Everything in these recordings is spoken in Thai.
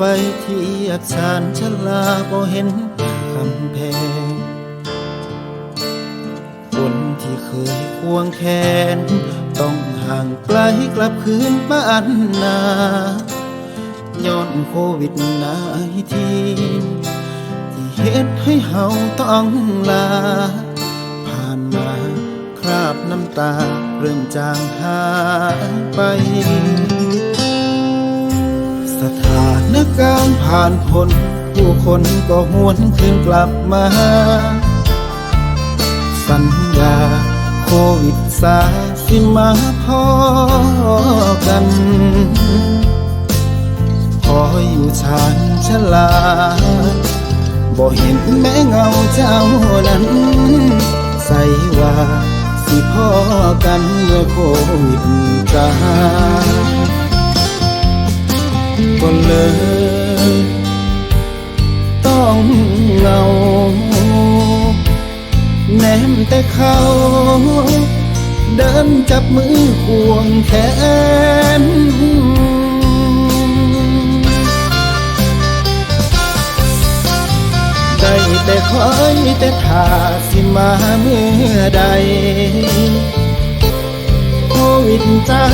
ไฟที่อักษานชะลาบ่เห็นคำแพง คนที่เคยควงแขน ต้องห่างไกลกลับคืนบ้านนาย้อนโควิดนายทีที่เหตุให้เฮาต้องลา ผ่านมาคราบน้ำตาเริ่มจางหายไป สถาน กการผ่านพ้นผู้คนก็หวนคืนกลับมา สัญญาโควิดสาสิมาพอกัน ขออยู่ชานชลา บ่เห็นแม้เงาเจ้านั้น ใส่ว่าสิพ่อกันเมื่อโควิดจา ก็เลยต้องเหงาแนมแต่เขาเดินจับมือควงแขนได้แต่คอยแต่ท่าสิมาเมื่อใดโควิดจา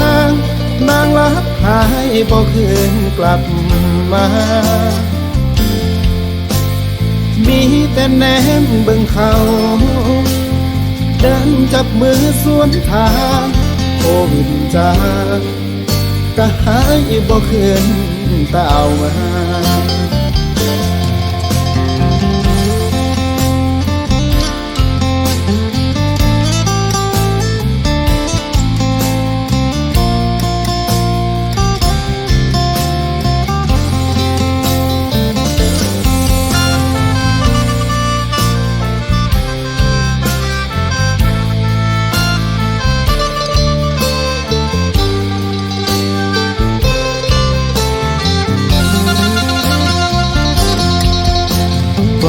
บ่คืนกลับมา มีแต่แนมเบิ่งเขา เดินจับมือสวนทางโควิดจากก็หายบ่คืนตาเอามา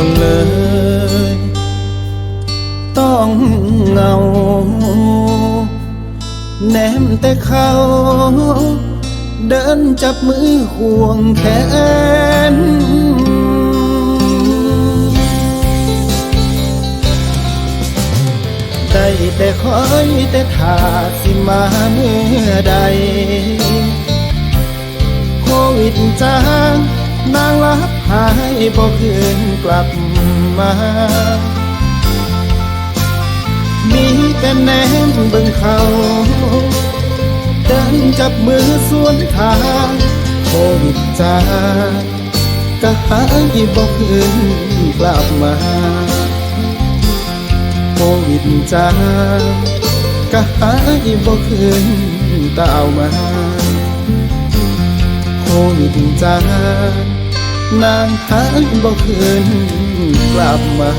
ก็เลย ต้องเงา แนมแต่เขาเดินจับมือควงแขนได้แต่คอยแต่ท่าสิมาเมื่อใด โควิดจางนางรับ หายบ่คืนกลับมา มีแต่แนมเบิ่งเขา เดินจับมือสวนทางโควิดจาก็หายบ่คืนกลับมาโควิดจาก็หายบ่คืนตาเอามาโควิดจาง นางหายบ่คืนกลับมา